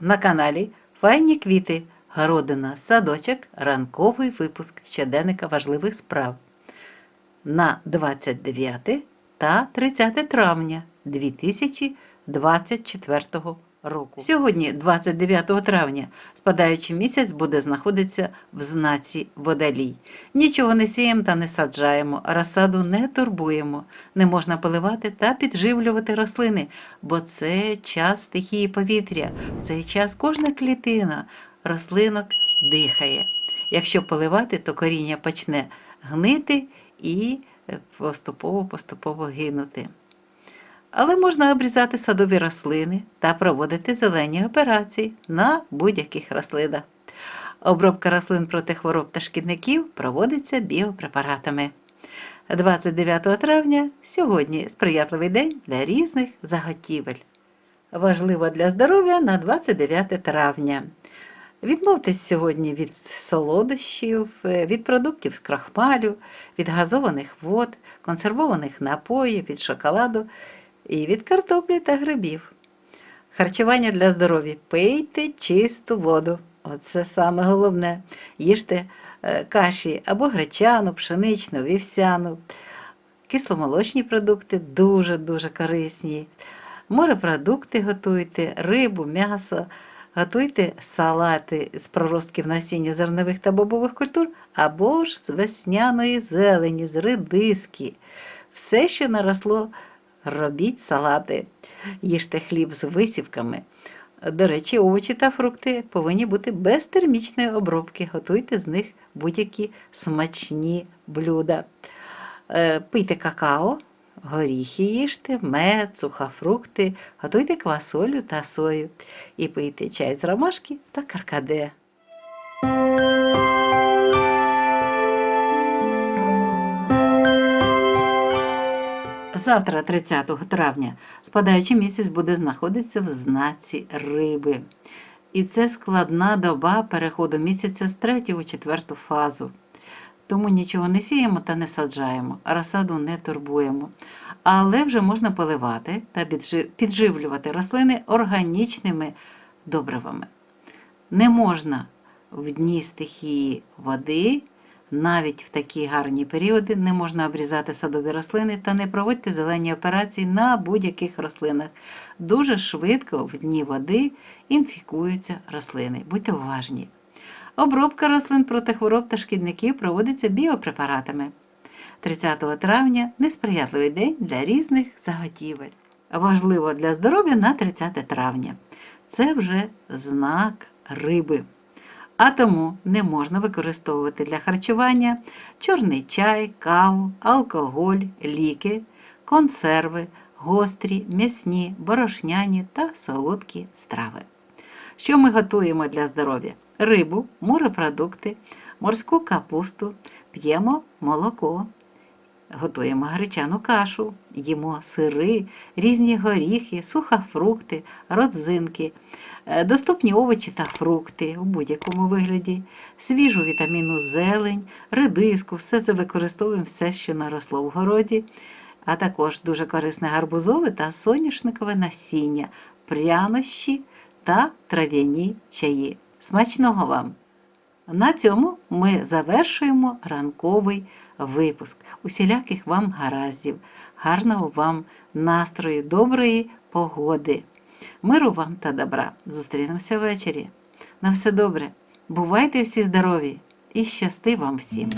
на каналі Файні квіти, городина, садочок, ранковий випуск щоденника важливих справ. На 29 та 30 травня 2024 року. Сьогодні, 29 травня, спадаючий місяць буде знаходитися в знаці водолій. Нічого не сіємо та не саджаємо, розсаду не турбуємо, не можна поливати та підживлювати рослини, бо це час стихії повітря, цей час кожна клітина рослинок дихає. Якщо поливати, то коріння почне гнити і поступово-поступово гинути. Але можна обрізати садові рослини та проводити зелені операції на будь-яких рослинах. Обробка рослин проти хвороб та шкідників проводиться біопрепаратами. 29 травня сьогодні сприятливий день для різних заготівель. Важливо для здоров'я на 29 травня. Відмовтесь сьогодні від солодощів, від продуктів з крахмалю, від газованих вод, консервованих напоїв, від шоколаду і від картоплі та грибів. Харчування для здоров'я. Пийте чисту воду. Оце саме головне. Їжте е, каші або гречану, пшеничну, вівсяну. Кисломолочні продукти дуже-дуже корисні. Морепродукти готуйте, рибу, м'ясо. Готуйте салати з проростків насіння зернових та бобових культур або ж з весняної зелені, з редиски. Все, що наросло, робіть салати, їжте хліб з висівками. До речі, овочі та фрукти повинні бути без термічної обробки. Готуйте з них будь-які смачні блюда. Е, Пийте какао, горіхи їжте, мед, сухофрукти, готуйте квасолю та сою і пийте чай з ромашки та каркаде. Завтра, 30 травня, спадаючий місяць буде знаходитися в знаці риби. І це складна доба переходу місяця з третю у четверту фазу. Тому нічого не сіємо та не саджаємо, розсаду не турбуємо. Але вже можна поливати та підживлювати рослини органічними добривами. Не можна в дні стихії води, навіть в такі гарні періоди, не можна обрізати садові рослини та не проводьте зелені операції на будь-яких рослинах. Дуже швидко в дні води інфікуються рослини. Будьте уважні. Обробка рослин проти хвороб та шкідників проводиться біопрепаратами. 30 травня несприятливий день для різних заготівель. Важливо для здоров'я на 30 травня. Це вже знак риби. А тому не можна використовувати для харчування чорний чай, каву, алкоголь, ліки, консерви, гострі, м'ясні, борошняні та солодкі страви. Що ми готуємо для здоров'я? Рибу, морепродукти, морську капусту, п'ємо молоко, готуємо гречану кашу, їмо сири, різні горіхи, сухофрукти, родзинки, е, доступні овочі та фрукти у будь-якому вигляді, свіжу вітамінну зелень, редиску, все це використовуємо все, що наросло в городі, а також дуже корисне гарбузове та соняшникове насіння, прянощі та трав'яні чаї. Смачного вам! На цьому ми завершуємо ранковий випуск. Усіляких вам гараздів, гарного вам настрою, доброї погоди, миру вам та добра. Зустрінемося ввечері. На все добре. Бувайте всі здорові і щасти вам всім!